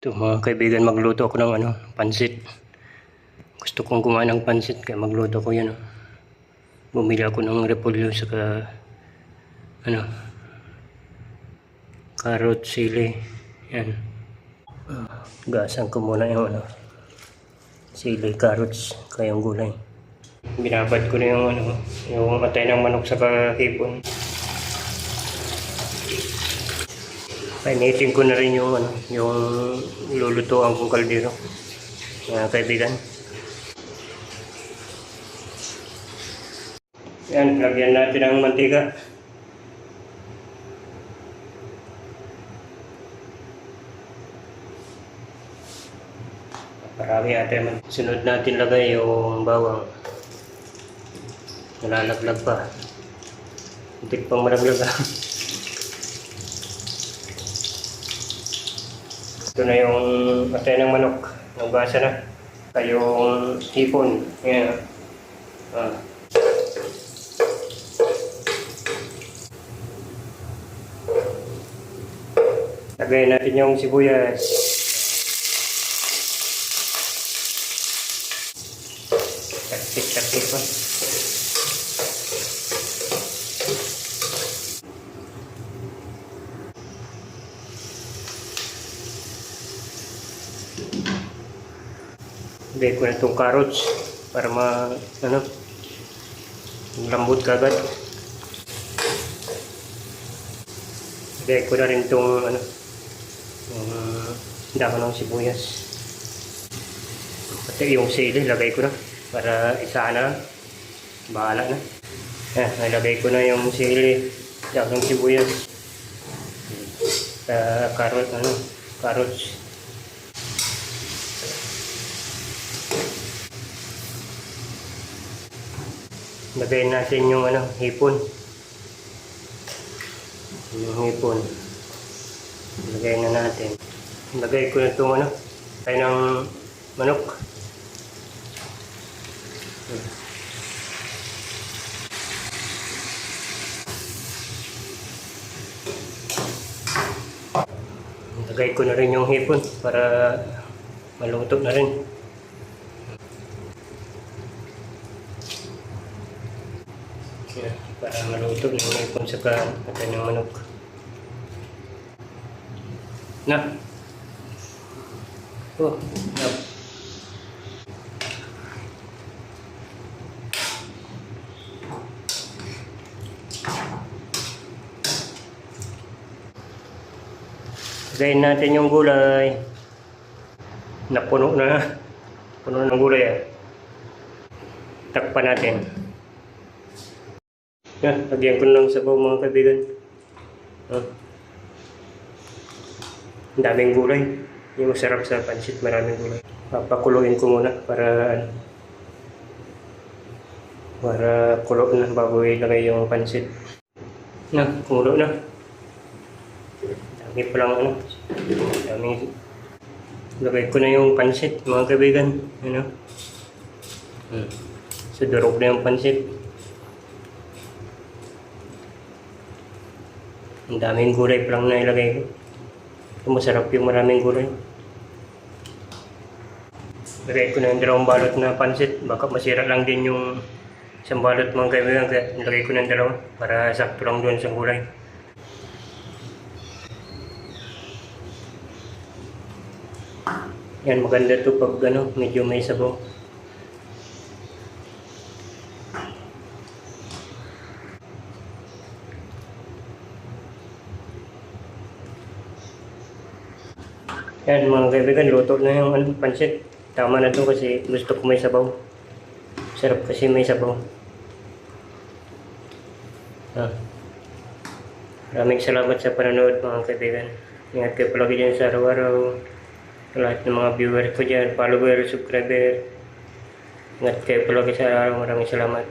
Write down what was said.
Ito mga kaibigan, magluto ako ng ano, pansit. Gusto kong kumain ng pansit kaya magluto ko yan. Oh. Bumili ako ng repolyo saka ano, carrot, sili. Yan. Gasan ko muna yung ano, sili, carrots, kaya yung gulay. Binabad ko na yung ano, yung atay ng manok sa hipon. Painitin ko na rin yung ano, yung lulutuan kong kaldero. Mga kaibigan. Yan, lagyan natin ang mantika. Parami ate. Sunod natin lagay yung bawang. Nalalaglag pa. Hindi pang malaglag ah. Ito na yung atay ng manok. Nagbasa na. Kayong hipon. Ayan. Ah. Lagay natin yung sibuyas. Taktik-taktik pa. Lagay ko na itong carrots para ma, ano, lambot kagad. Lagay ko na rin itong, ano, yung damo ng sibuyas. Pati yung sili, lagay ko na para isa na. Bahala na. Eh, nalagay ko na yung sili, damo ng sibuyas. Sa carrot, ano, carrots. Lagay natin yung ano, hipon. Yung hipon. Lagay na natin. Lagay ko na itong ano, tayo ng manok. Lagay ko na rin yung hipon para maluto na rin. Yan, para maluto yung hipon sa kata ng manok. Na. Oh, na. Lagayin natin yung gulay. Napuno na. Puno ng gulay ah. Takpan natin. Yan, lagyan ko ng sabaw mga kaibigan. Ah. Ang daming gulay. Yung masarap sa pansit, maraming gulay. Papakuluin ko muna para ano, para kulo na bago ilagay yung pansit. Na, kumulo na. Dami pa lang ano. Dami. Lagay ko na yung pansit, mga kaibigan. Ano? Hmm. So, durog na yung pansit. Ang daming gulay pa lang na ilagay ko. Ito masarap yung maraming gulay. Lagay ko na yung dalawang balot na pansit. Baka masira lang din yung isang balot mga kaibigan. Kaya nilagay ko ng dalawa para sakto lang doon sa gulay. Yan, maganda to pag ano, medyo may sabaw. Yan mga kaibigan, luto na yung ano, pansit. Tama na to kasi gusto ko may sabaw. Sarap kasi may sabaw. Ah. Maraming salamat sa panonood mga kaibigan. Ingat kayo palagi dyan sa araw-araw. Lahat ng mga viewer ko dyan, follower, subscriber. Ingat kayo palagi sa araw. Maraming salamat.